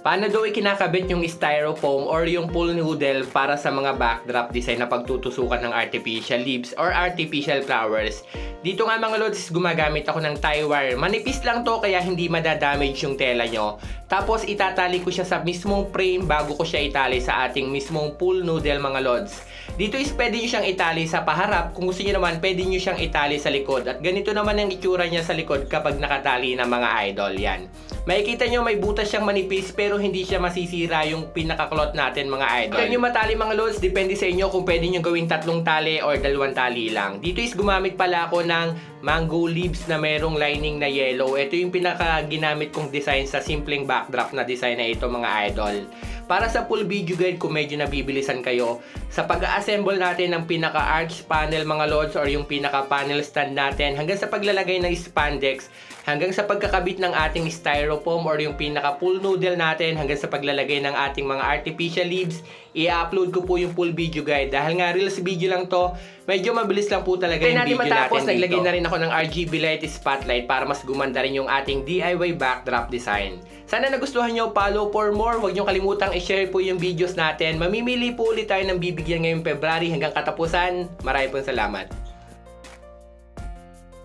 Paano daw ikinakabit yung styrofoam or yung pool noodle para sa mga backdrop design na pagtutusukan ng artificial leaves or artificial flowers? Dito nga mga lods, gumagamit ako ng tie wire. Manipis lang to kaya hindi madadamage yung tela nyo. Tapos itatali ko siya sa mismong frame bago ko siya itali sa ating mismong pool noodle mga lods. Dito is pwede nyo siyang itali sa paharap. Kung gusto nyo naman, pwede nyo siyang itali sa likod. At ganito naman ang itsura niya sa likod kapag nakatali ng mga idol. Yan. Makikita nyo may butas siyang manipis pero hindi siya masisira yung pinakaklot natin mga idol. Kaya nyo matali mga lods, depende sa inyo kung pwede nyo gawing tatlong tali or dalawang tali lang. Dito is gumamit pala ako ng mango leaves na merong lining na yellow. Ito yung pinaka ginamit kong design sa simpleng backdrop na design na ito mga idol. Para sa full video guide kung medyo nabibilisan kayo, sa pag-assemble natin ng pinaka-arch panel mga lods or yung pinaka-panel stand natin hanggang sa paglalagay ng spandex, hanggang sa pagkakabit ng ating styrofoam or yung pinaka-full noodle natin hanggang sa paglalagay ng ating mga artificial leaves, i-upload ko po yung full video guide. Dahil nga reels video lang to, medyo mabilis lang po talaga yung natin video matapos, natin naglagay dito. na rin ako ng RGB light spotlight para mas gumanda rin yung ating DIY backdrop design. Sana nagustuhan nyo, follow for more. Huwag nyo kalimutang i-share po yung videos natin. Mamimili po ulit tayo ng bibigyan ngayong February hanggang katapusan. Maraming po salamat.